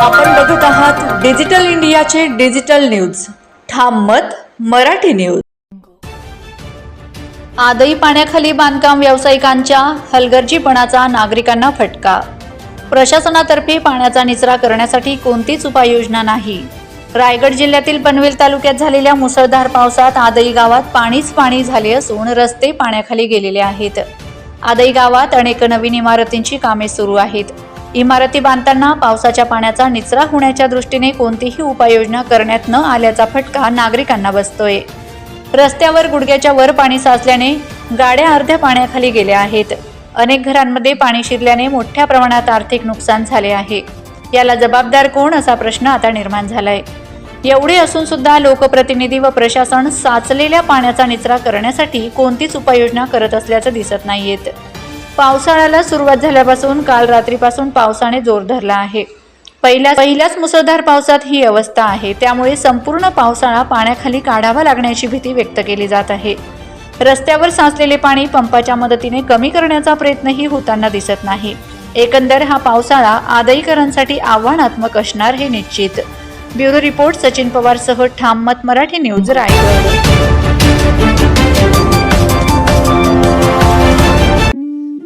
आपण बघत आहात डिजिटल इंडियाचे डिजिटल न्यूज. ठाम मत मराठी न्यूज. आदई पाण्याखाली बांधकाम व्यावसायिकांच्या हलगर्जीपणाचा नागरिकांना फटका. प्रशासनातर्फे पाण्याचा निचरा करण्यासाठी कोणतीच उपाययोजना नाही. रायगड जिल्ह्यातील पनवेल तालुक्यात झालेल्या मुसळधार पावसात आदई गावात पाणीच पाणी झाले असून रस्ते पाण्याखाली गेलेले आहेत. आदई गावात अनेक नवीन इमारतींची कामे सुरू आहेत. इमारती बांधताना पावसाच्या पाण्याचा निचरा होण्याच्या दृष्टीने कोणतीही उपाययोजना करण्यात न आल्याचा फटका नागरिकांना बसतोय. रस्त्यावर गुडघ्याच्या वर पाणी साचल्याने गाड्या अर्ध्या पाण्याखाली गेल्या आहेत. अनेक घरांमध्ये पाणी शिरल्याने मोठ्या प्रमाणात आर्थिक नुकसान झाले आहे. याला जबाबदार कोण असा प्रश्न आता निर्माण झालाय. एवढे असून सुद्धा लोकप्रतिनिधी व प्रशासन साचलेल्या पाण्याचा निचरा करण्यासाठी कोणतीच उपाययोजना करत असल्याचं दिसत नाहीयेत. पावसाळ्याला सुरुवात झाल्यापासून काल रात्रीपासून पावसाने जोर धरला आहे. पहिल्या पहिल्याच मुसळधार पावसात ही अवस्था आहे. त्यामुळे संपूर्ण पावसाळा पाण्याखाली काढावा लागण्याची भीती व्यक्त केली जात आहे. रस्त्यावर साचलेले पाणी पंपाच्या मदतीने कमी करण्याचा प्रयत्नही होताना दिसत नाही. एकंदर हा पावसाळा आदईकरांसाठी आव्हानात्मक असणार हे निश्चित. ब्युरो रिपोर्ट सचिन पवारसह ठाम मत मराठी न्यूज रायगड.